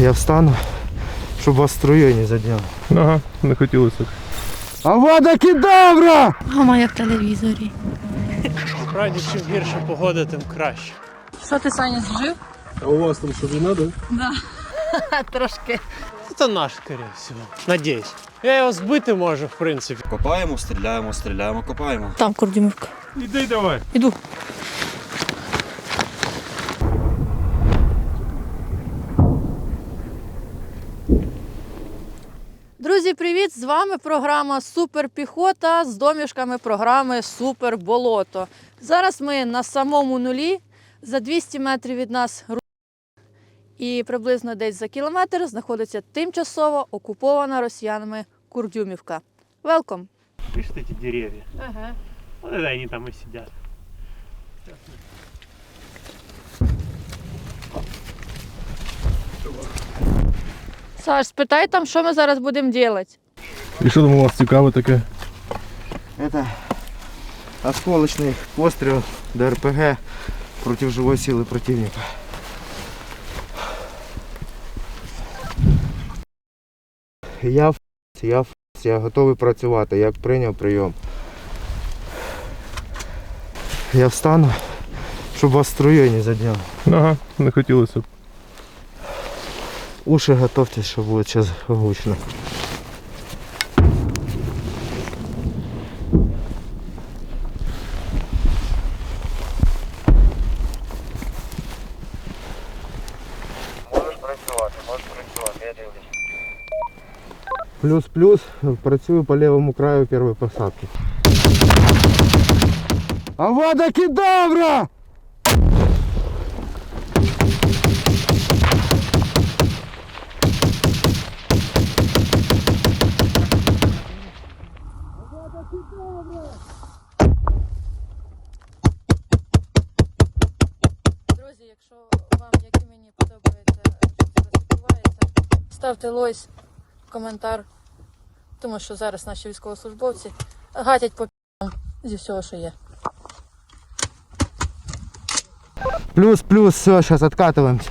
Я встану, щоб вас струєю не заділо. Ага, не хотілося. Авада кедавра! Мама як в телевізорі. Справді, чим гірша погода, тим краще. Що ти Саня зжив? А у вас там що війна, да? Трошки. Це наш, скоріше всього. Надіюсь. Я його збити можу, в принципі. Копаємо, стріляємо, стріляємо, копаємо. Там Курдюмівка. Іди давай. Іду. Друзі, привіт! З вами програма Суперпіхота з домішками програми Суперболото. Зараз ми на самому нулі. За 200 метрів від нас і приблизно десь за кілометр знаходиться тимчасово окупована росіянами Курдюмівка. Велком! Видишь эти деревья? Ага. Вот это они там и сидят. Саш, спитай там, що ми зараз будемо робити. І що там у вас цікаве таке? Это осколочный пострел ДРПГ против живой силы противника. Я в я в я готовий працювати, як прийняв прийом. Я встану, щоб вас струєю не заділо. Ага, не хотілося. Уши готовтесь, що будет сейчас гучно. Плюс-плюс, працюю по левому краю первой посадки. А вода кедавра! Ставте лойс, коментар, тому що зараз наші військовослужбовці гатять по п'ям зі всього, що є. Плюс-плюс, все, сейчас откатываемся.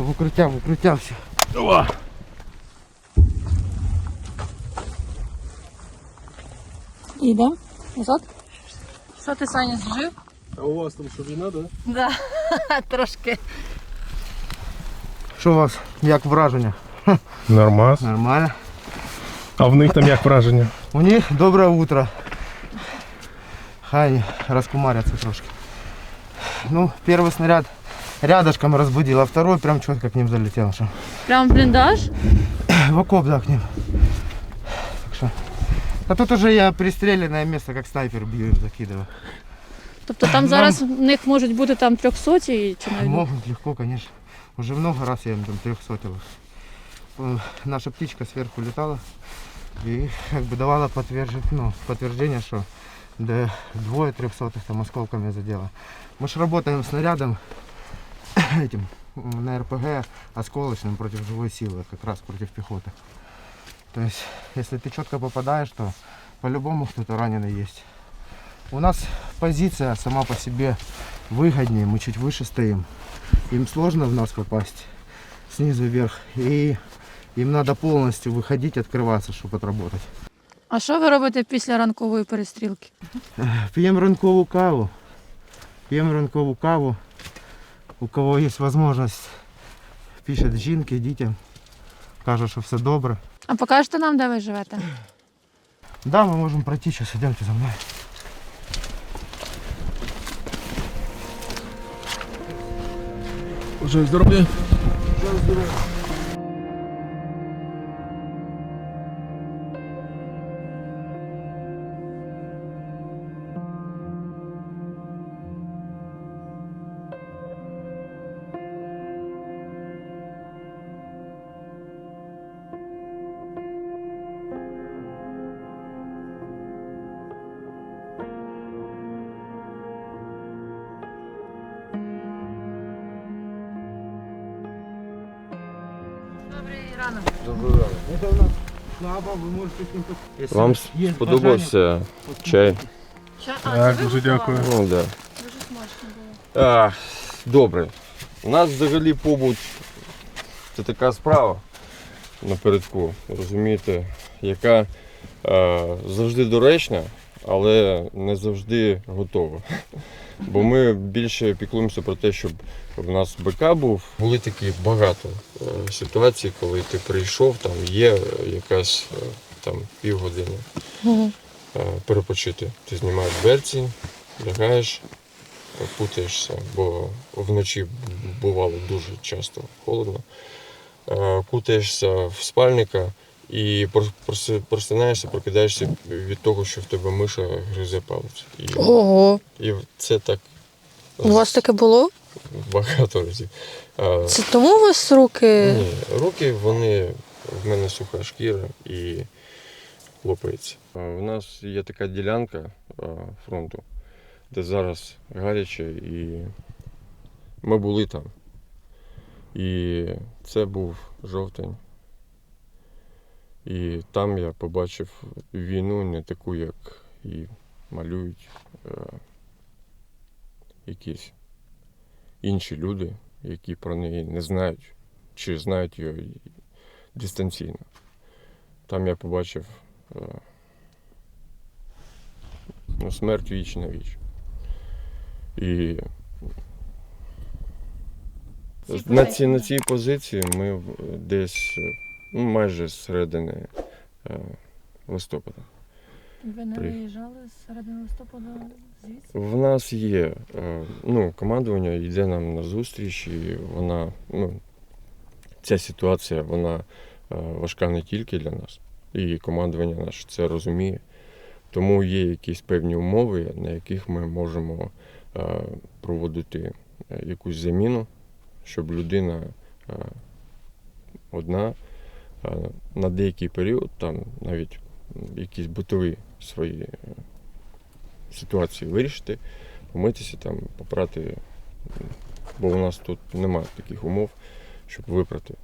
Все, в укриття, в укриття все. Йдемо назад. Що ти, Саня, зжив? А у вас там війна, да? Да, трошки. Що у вас, як враження? Нормас. Нормально. А в них там як враження? У них доброе утро. Хай они раскумарятся трошки. Ну, первый снаряд рядышком разбудил, а второй прям четко к ним залетел. Что Прям в бліндаж? в окоп, да, к ним. Так что... А тут уже я пристреленное место, как снайпер бью им закидываю. Тобто там зараз в них можуть бути там трьохсоті чи навіть. Могут легко, конечно. Уже много раз я им там трехсотил. Э, Наша птичка сверху летала и как бы давала подтверждение, ну, подтверждение, что да, двое трехсотых там осколками задело. Мы же работаем снарядом этим м, на РПГ осколочным против живой силы, как раз против пехоты. То есть, если ты четко попадаешь, то по-любому кто-то раненый есть. У нас позиция сама по себе выгоднее, мы чуть выше стоим. Им сложно в нас попасть снизу вверх. И им надо полностью выходить, открываться, чтобы отработать. А що ви робите після ранкової перестрілки? Пьем ранкову каву. Пьем ранкову каву. У кого есть возможность, пишет жінки, дітям. Каже, що все добре. А покажете нам, де ви живете? Да, мы можем пройти сейчас, идемте за мной. Вже здоров'я. ранок. Можете ним... Вам есть сподобався чай? Ча... Так, це ви дуже готували? дякую. Ну, да. Дуже смачно було. А, добре. У нас взагалі побут це така справа напередку, розумієте, яка е, завжди доречна, але не завжди готова. Бо ми більше піклуємося про те, щоб в нас БК був. Були такі багато е, ситуацій, коли ти прийшов, там є якась е, там півгодини е, перепочити. Ти знімаєш берці, лягаєш, путаєшся, бо вночі бувало дуже часто холодно. Кутаєшся в спальника і просинаєшся, прокидаєшся від того, що в тебе миша гризе палець. І, Ого. і це так У вас таке було? багато разів. Е, Це тому у вас руки. ні, руки вони в мене суха шкіра і лопається. У нас є така ділянка а, фронту, де зараз гаряче, і ми були там. І це був жовтень. І там я побачив війну не таку, як і малюють е, якісь інші люди, які про неї не знають чи знають її дистанційно. Там я побачив е, ну, смерть віч на віч. І на, ці, на цій позиції ми десь майже з середини е, листопада. Ви не При- виїжджали з середини листопада звідси? В нас є е, ну, командування йде нам на зустріч, і вона, ну, ця ситуація вона е, важка не тільки для нас, і командування наше це розуміє. Тому є якісь певні умови, на яких ми можемо проводити якусь заміну, щоб людина одна на деякий період, там навіть якісь битові свої е, ситуації вирішити, помитися, там, попрати. Бо у нас тут немає таких умов, щоб випрати.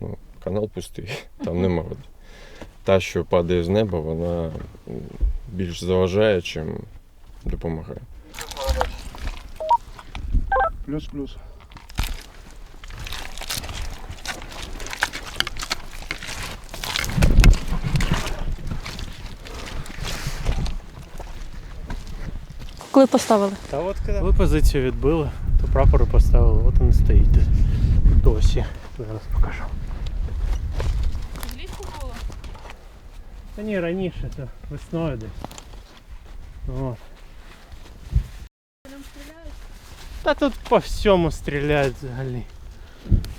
Ну, канал пустий, там нема води. Та, що падає з неба, вона більш заважає, чим допомагає. Плюс-плюс. Коли поставили? Та от коли ви позицію відбили, то прапори поставили, от він стоїть досі. Зараз покажу. Влітку було. Та ні, раніше, то весною десь. От. Та тут по всьому стріляють взагалі.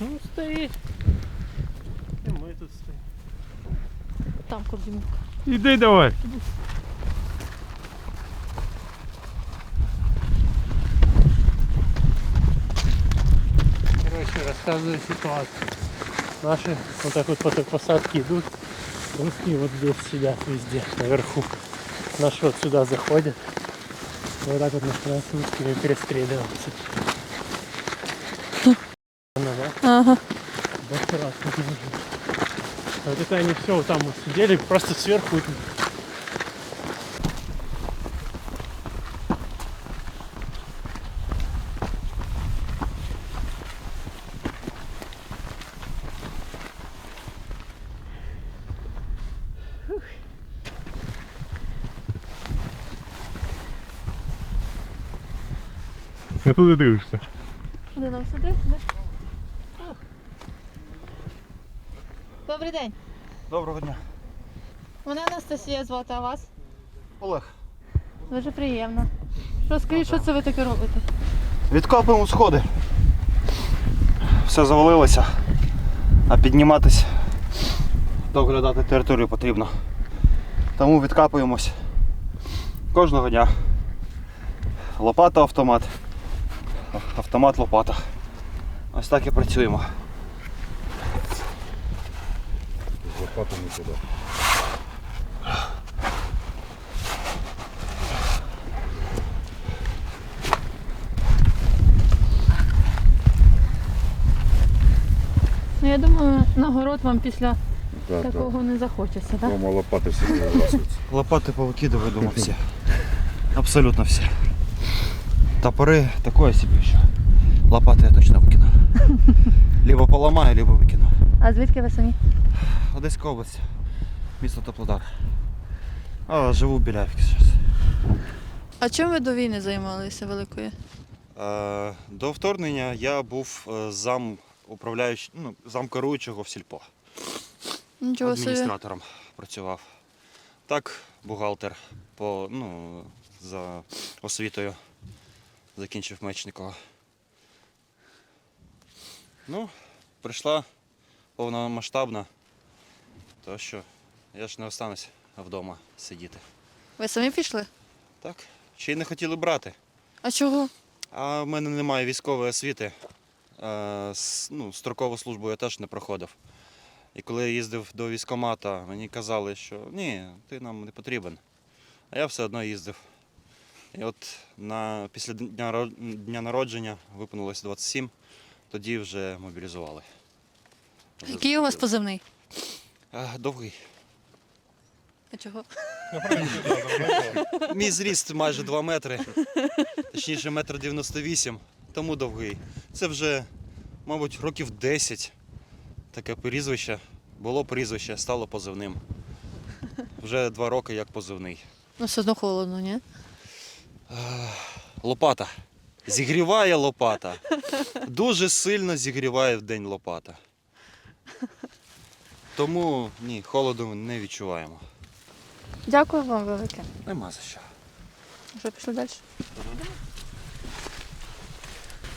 Ну, стоїть. І ми тут стоїмо. Там куди. Іди давай. Рассказываю ситуацию. Наши вот так вот по той посадке идут. Русские вот здесь сидят везде, наверху. Наши вот сюда заходят. Вот так вот начинают с русскими перестреливаться. Ну, да? Ага. Вот нужно. Вот это они все вот там вот сидели, просто сверху. Вот туди дивишся. Куди нам сюди? Добрий день. Доброго дня. Мене Анастасія звати, а вас? Олег. Дуже приємно. Що скажіть, що це ви таке робите? Відкопуємо сходи. Все завалилося. А підніматись, доглядати територію потрібно. Тому відкапуємось кожного дня. Лопата автомат. Автомат лопата. Ось так і працюємо. лопату Ну, я думаю, на город вам після такого не захочеться, так? Дома лопати всі вибрасуються. Лопати повикидываю дома все. Абсолютно все. Топоры такое себе еще. Лопаты я точно выкину. Либо поломаю, либо выкину. А звідки ви самі? Одеська область. Місто Теплодар. А, живу в Біляївці зараз. А чим ви до війни займалися великою? Е, До вторгнення я був е, зам управляюч... ну, зам керуючого в сільпо. Нічого собі. Адміністратором працював. Так, бухгалтер по, ну, за освітою закінчив Мечникова. Ну, прийшла повномасштабна, то що я ж не останусь вдома сидіти. Ви самі пішли? Так, ще й не хотіли брати. А чого? А в мене немає військової освіти. Е, с- ну, строкову службу я теж не проходив. І коли я їздив до військкомата, мені казали, що ні, ти нам не потрібен. А я все одно їздив. І от на, після дня, дня народження виповнилось 27, тоді вже мобілізували. Вже Який у вас позивний? Е, Довгий. А чого? Мій зріст майже 2 метри, точніше, метр 98, тому довгий. Це вже, мабуть, років 10 таке прізвище. Було прізвище, стало позивним. Вже два роки як позивний. Ну, все одно холодно, ні? Лопата. Зігріває лопата. Дуже сильно зігріває в день лопата. Тому ні, холоду ми не відчуваємо. Дякую вам велике. Нема за що. Що пішли далі?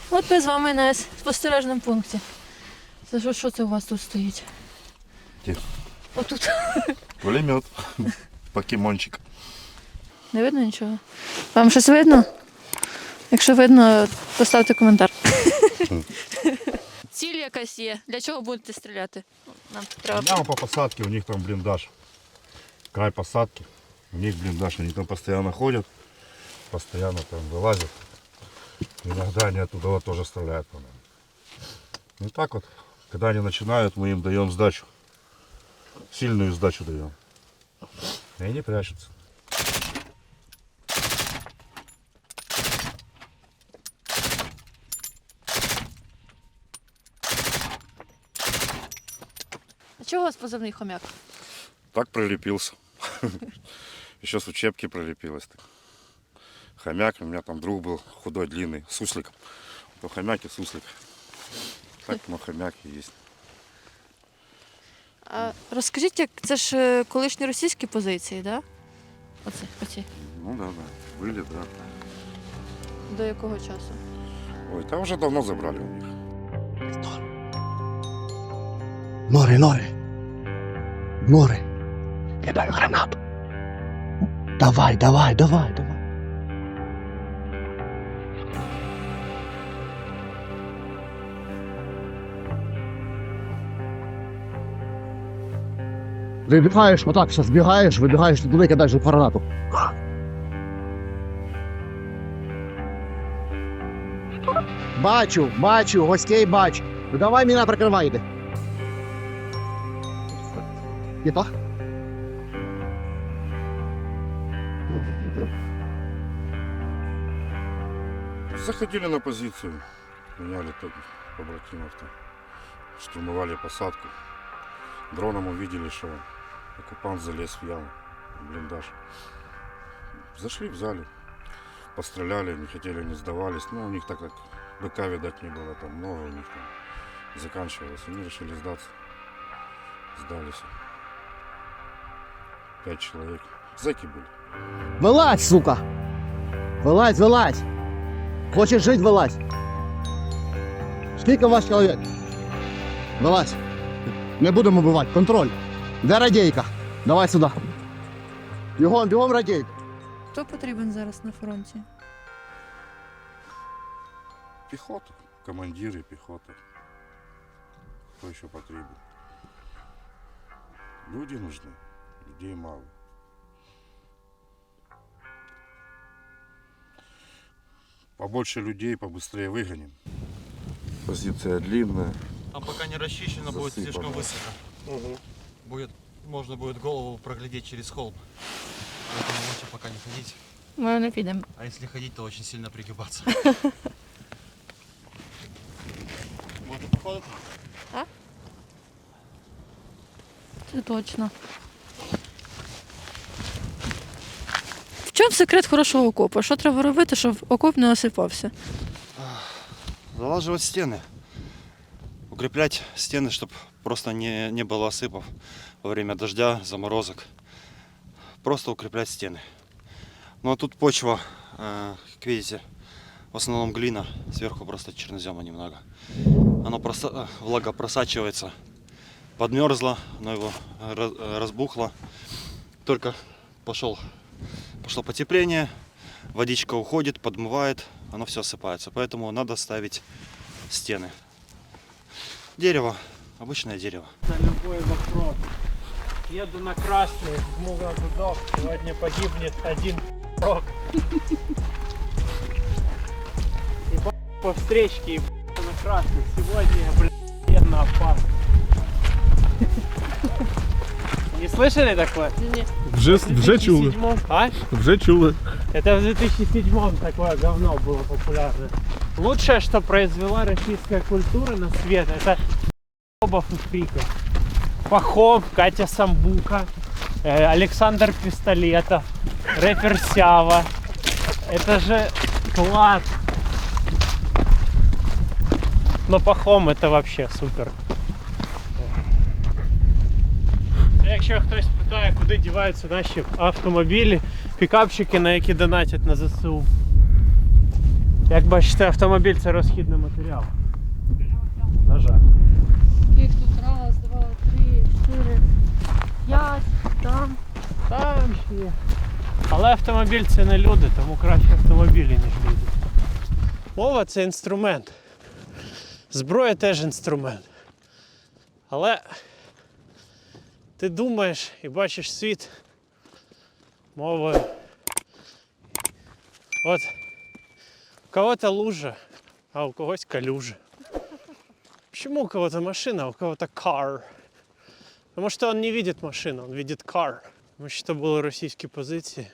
От ми з вами на спостережному пункті. Це що, що це у вас тут стоїть? Де? Отут. Пулемет. Покемончик. Не видно нічого? Вам щось видно? Якщо видно, поставте коментар. Ціль якась є. Для чого будете стріляти? Нам тут треба. Прямо по посадке, у них там блиндаж. Край посадки. У них блиндаж, они там постоянно ходят, постоянно там вылазят. Иногда они оттуда вот тоже стреляют по нам. Ну так вот, когда они начинают, мы им даем сдачу. Сильную сдачу даем. И они прячутся. у вас позивний хомяк? Так прилепился. Еще с учебки прилепилось. так. Хомяк, у меня там друг был худой, длинный, суслик. То хомяк и суслик. Так, ну хомяк и есть. А розкажіть, як це ж е, колишні російські позиції, так? Да? Оці, оці. Ну да, да. Были, да. До якого часу? Ой, там уже давно забрали у них. Нори, нори. Нори. Кидай гранату. Давай, давай, давай, давай. Вибігаєш, отак, зараз бігаєш, вибігаєш туди, кидаєш гранату. Бачу, бачу, гостей бачу. Ну давай мене прикривай йди. Где-то? Заходили на позицию, меняли так побратимов там. Штурмовали посадку. Дроном увидели, что оккупант залез в яму, в блиндаж. Зашли в зале, постреляли, не хотели, не сдавались. Но у них так как БК, видать, не было, там много у них там заканчивалось. Они решили сдаться. Сдались Пять человек. Зэки были. Вилазь, сука! Вилазь, вилазь! Хочеш жити, вилазь! Скільки у вас чоловік? Вилазь! Не будемо вбивати, контроль! Де радійка? Давай сюди. Бігом, бігом радійка. Хто потрібен зараз на фронті? Пехота, командиры пехоты. Кто еще потребен? Люди нужны, людей мало. Побольше людей, побыстрее выгоним. Позиция длинная, Там пока не расчищено, будет слишком высоко. Будет, можно будет голову проглядеть через холм. Поэтому лучше пока не ходить. Ми не підемо. А если ходить, то очень сильно пригибаться. Можно походить? Це точно. Чому секрет хорошого окопу? Що треба робити, щоб окоп не осипався? Залаживать стены. Укреплять стены, чтобы просто не, не было осыпов во время дождя, заморозок. Просто укреплять стены. Ну а тут почва, э, как видите, в основном глина, сверху просто чернозема немного. Оно просто, э, влага просачивается, подмерзло, оно его раз- разбухло. Только пошел, пошло потепление, водичка уходит, подмывает, оно все осыпается. Поэтому надо ставить стены. Дерево, обычное дерево. На любой вопрос. Еду на красный, жму на гудок, сегодня погибнет один рок. И по встречке, и на красный. Сегодня, блядь, на опасно. Не слышали такое? Вже, В вже чули, 2007 А? вже чули. Это в 2007 такое говно было популярно. Лучшее, что произвела российская культура на свет, это Бобов и Фриков. Пахом, Катя Самбука, э, Александр Пистолетов, рэпер Сява. Это же клад. Но Пахом это вообще супер. Якщо хтось питає, куди діваються наші автомобілі, пікапчики, на які донатять на ЗСУ. Як бачите, автомобіль це розхідний матеріал. На жаль. Їх тут раз, два, три, чотири, п'ять, там. Там ще є. Але автомобіль це не люди, тому краще автомобілі, ніж люди. Мова це інструмент. Зброя теж інструмент. Але ти думаєш і бачиш світ мовою. От у кого-то лужа, а у когось калюжа. Почему у кого-то машина, а у кого-то car? Потому что он не видит машину, он видит car. Тому що це були російські позиції.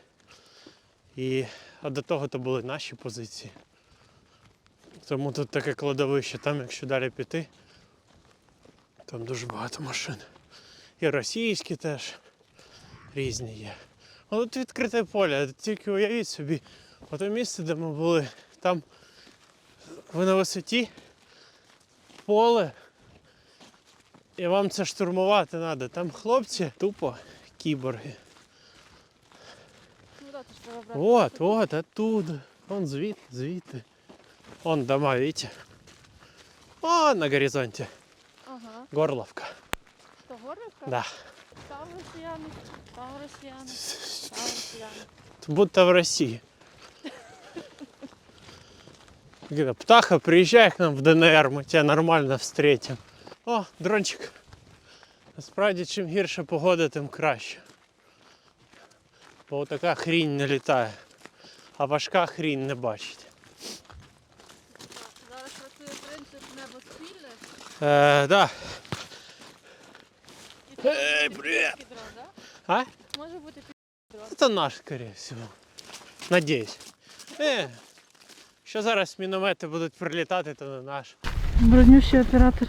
І а до того то були наші позиції. Тому тут таке кладовище. Там, якщо далі піти, там дуже багато машин. І російські теж різні є. А тут відкрите поле, тільки уявіть собі, ото місце, де ми були, там ви на висоті, поле, і вам це штурмувати треба. Там хлопці тупо кіборги. Вот, вот, оттуда. Вон звідти, звідти. Вон дома, видите? О, на горизонте. Ага. Горловка. То горлівка? Да. Там росіяни, там росіяни, там росіяни. Будто в России. Говорит, Птаха, приезжай к нам в ДНР, мы тебя нормально встретим. О, дрончик. Насправді, чим гірша погода, тим краще. Бо така хрінь не літає, а важка хрінь не бачить. Зараз працює принцип небо спільне. Е, да. Це Ей, може бути привіт! А? Може бути під дрон. Это наш, скорее всего. Надіюсь. Е, що зараз міномети будуть прилітати, то не наш. Бронющий оператор